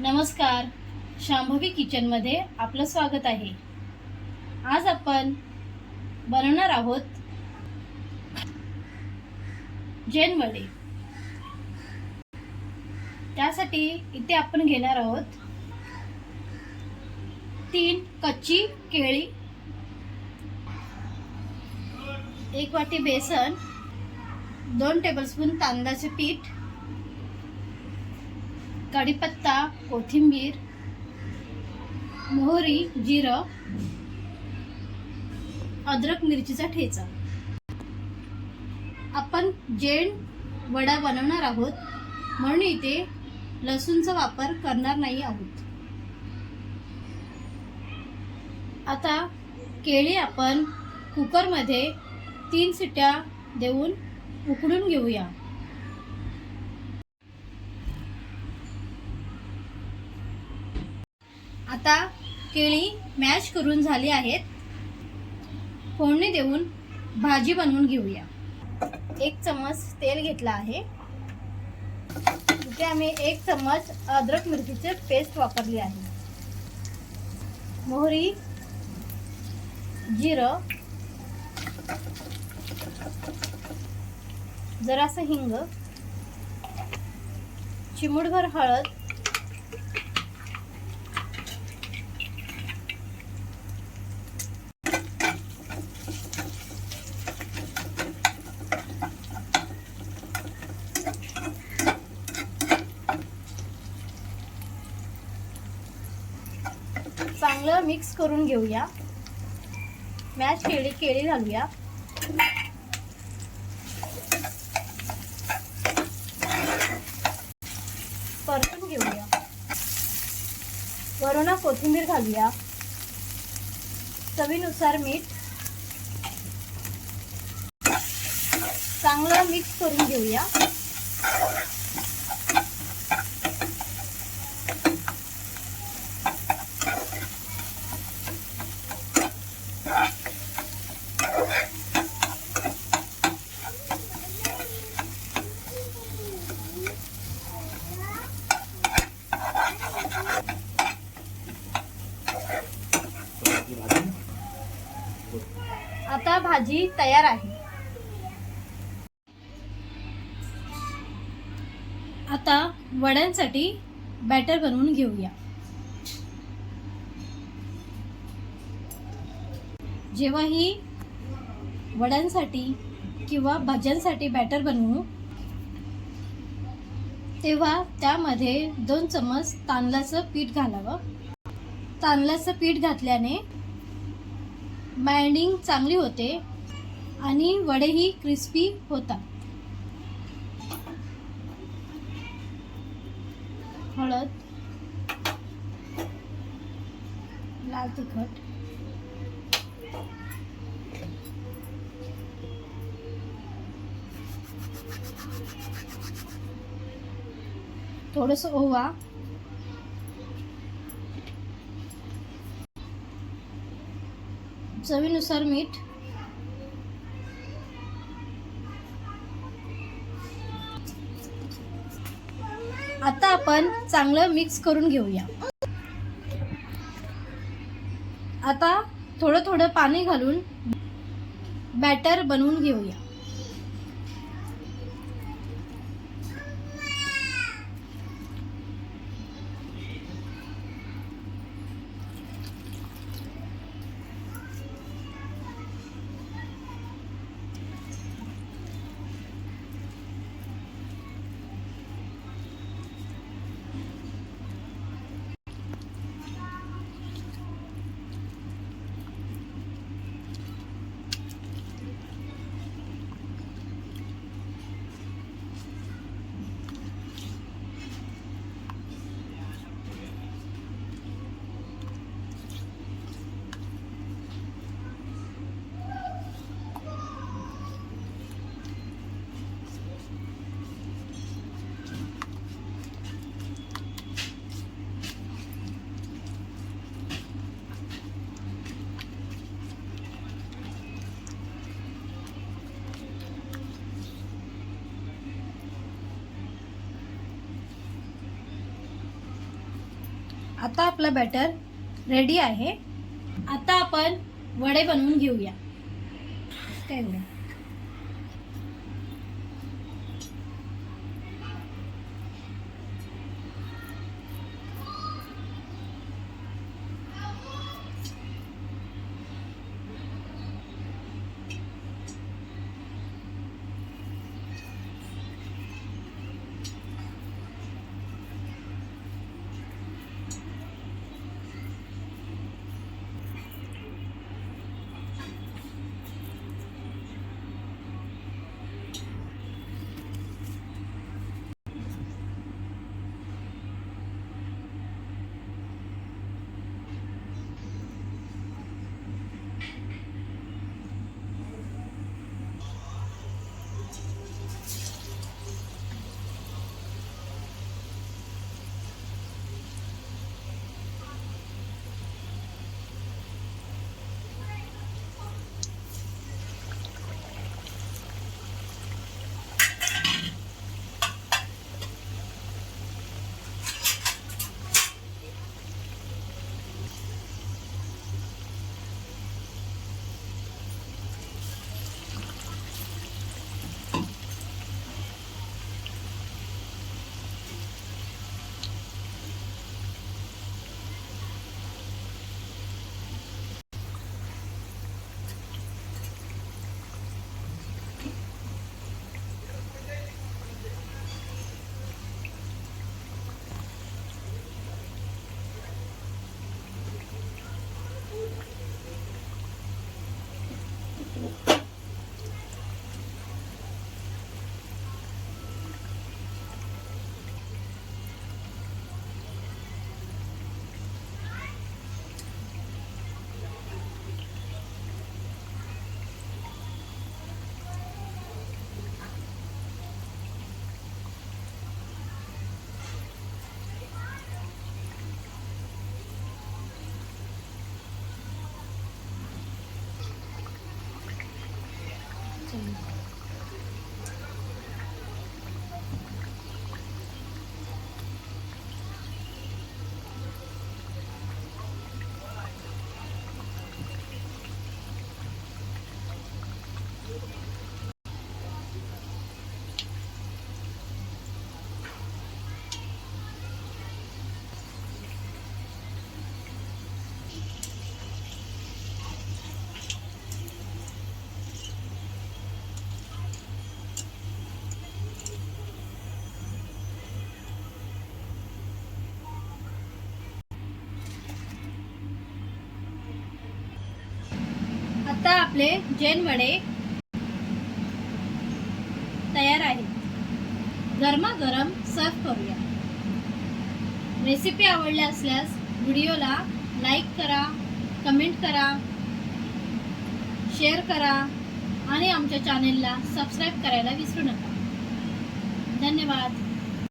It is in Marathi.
नमस्कार. शांभवी किचनमध्ये आपलं स्वागत आहे. आज आपण बनवणार आहोत जैन वडे त्यासाठी इथे आपण घेणार आहोत तीन कच्ची केळी एक वाटी बेसन दोन टेबलस्पून तांदळाचे पीठ कढीपत्ता कोथिंबीर मोहरी जिरं अद्रक मिरचीचा ठेचा. आपण जैन वडा बनवणार आहोत म्हणून इथे लसूणचा वापर करणार नाही आहोत. आता केळी आपण कुकरमध्ये तीन सिट्या देऊन उकडून घेऊया. आता केळी मॅश करून झाली आहेत. फोडणी देऊन भाजी बनवून घेऊया. एक चम्मच तेल घेतला आहे. इथे आम्ही एक चम्मच अद्रक मिरचीचे पेस्ट वापरली आहे. मोहरी जिरं जरासं हिंग चिमूटभर हळद चांगलं मिक्स करून घेऊया. मॅच केळी केळी घालूया. परतून घेऊया. वरुणा कोथिंबीर घालूया. चवीनुसार मीठ. चांगलं मिक्स करून घेऊया आता भाजी तयार आहे. आता वड्यांसाठी बॅटर बनवून घेऊया. जेव्हा ही वड्यांसाठी किंवा भाज्यांसाठी बॅटर बनवू तेव्हा त्यामध्ये दोन चम्मच तांदळाचं पीठ घालावं. तांदळाचं पीठ घातल्याने बाइंडिंग चांगली होते. आणि वडेही क्रिस्पी होतात. हळद लाल तिखट थोडंसं ओवा चवीनुसार मीठ आता आपण चांगलं मिक्स करून घेऊया. आता थोडं थोडं पाणी घालून बॅटर बनवून घेऊया. आता आपलं बॅटर रेडी आहे. आता आपण वडे बनवून घेऊया. काय आता आपले जैन वडे तयार आहेत. गरमागरम सर्व करूया. रेसिपी आवडल्या असल्यास व्हिडिओला लाईक करा कमेंट करा शेअर करा आणि आमच्या चॅनेलला सबस्क्राईब करायला विसरू नका. धन्यवाद.